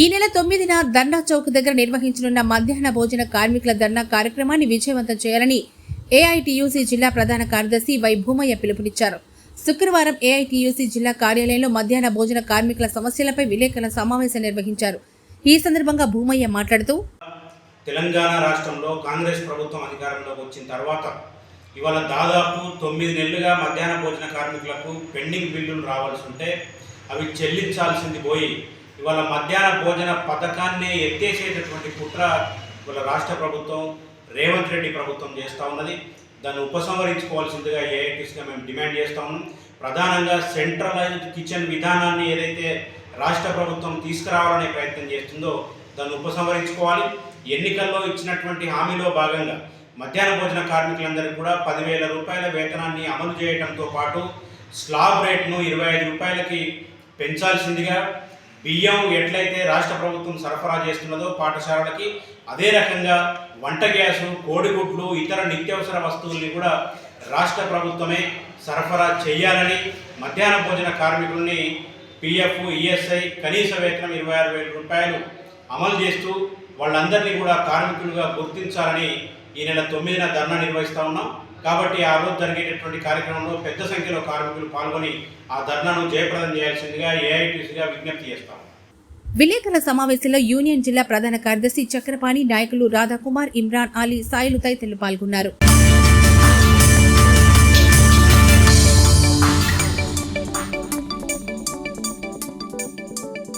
ఈ నెల తొమ్మిదిన ధర్నా చౌక్ దగ్గర నిర్వహించనున్న మధ్యాహ్న భోజన కార్మికుల ధర్నా కార్యక్రమాన్ని విజయవంతం చేయాలని ఏఐటియుసి జిల్లా ప్రధాన కార్యదర్శి వై భూమయ్య పిలుపునిచ్చారు. శుక్రవారం ఏఐటియుసి జిల్లా కార్యాలయంలో మధ్యాహ్న భోజన కార్మికుల సమస్యలపై విలేకరుల సమావేశం నిర్వహించారు. ఈ సందర్భంగా భూమయ్య మాట్లాడుతూ తెలంగాణ రాష్ట్రంలో కాంగ్రెస్ ప్రభుత్వం అధికారంలోకి వచ్చిన తర్వాత ఇవాళ దాదాపు తొమ్మిది నెలలుగా మధ్యాహ్న భోజన కార్మికులకు పెండింగ్ బిల్లులు రావాల్సి ఉంటే అవి చెల్లించాల్సింది పోయి ఇవాళ మధ్యాహ్న భోజన పథకాన్ని ఎత్తేసేటటువంటి కుట్ర ఇవాళ రాష్ట్ర ప్రభుత్వం రేవంత్ రెడ్డి ప్రభుత్వం చేస్తూ ఉన్నది. దాన్ని ఉపసంహరించుకోవాల్సిందిగా ఏఐటీసీగా మేము డిమాండ్ చేస్తూ ఉన్నాం. ప్రధానంగా సెంట్రలైజ్డ్ కిచెన్ విధానాన్ని ఏదైతే రాష్ట్ర ప్రభుత్వం తీసుకురావాలనే ప్రయత్నం చేస్తుందో దాన్ని ఉపసంహరించుకోవాలి. ఎన్నికల్లో ఇచ్చినటువంటి హామీలో భాగంగా మధ్యాహ్న భోజన కార్మికులందరికీ కూడా పదివేల రూపాయల వేతనాన్ని అమలు చేయడంతో పాటు స్లాబ్ రేట్ను ఇరవై ఐదు రూపాయలకి పెంచాల్సిందిగా బియ్యం ఎట్లయితే రాష్ట్ర ప్రభుత్వం సరఫరా చేస్తున్నదో పాఠశాలలకి అదే రకంగా వంట గ్యాసు కోడిగుడ్లు ఇతర నిత్యావసర వస్తువుల్ని కూడా రాష్ట్ర ప్రభుత్వమే సరఫరా చేయాలని మధ్యాహ్న భోజన కార్మికుల్ని పిఎఫ్ ఈఎస్ఐ కనీస వేతనం ఇరవై ఆరు వేల రూపాయలు అమలు చేస్తూ వాళ్ళందరినీ కూడా కార్మికులుగా గుర్తించాలని ఈ నెల తొమ్మిదిన ధర్నా నిర్వహిస్తూ ఉన్నాం. కాబట్టి ఆ రోజు జరిగేటటువంటి కార్యక్రమంలో పెద్ద సంఖ్యలో కార్మికులు పాల్గొని ఆ ధర్నాను జయప్రదం చేయాల్సిందిగా ఏఐటీసీగా విజ్ఞప్తి చేస్తాం. విలేకరుల సమావేశంలో యూనియన్ జిల్లా ప్రధాన కార్యదర్శి చక్రపాణి నాయకులు రాధాకుమార్ ఇమ్రాన్ అలీ సాయిలు తదితరులు పాల్గొన్నారు.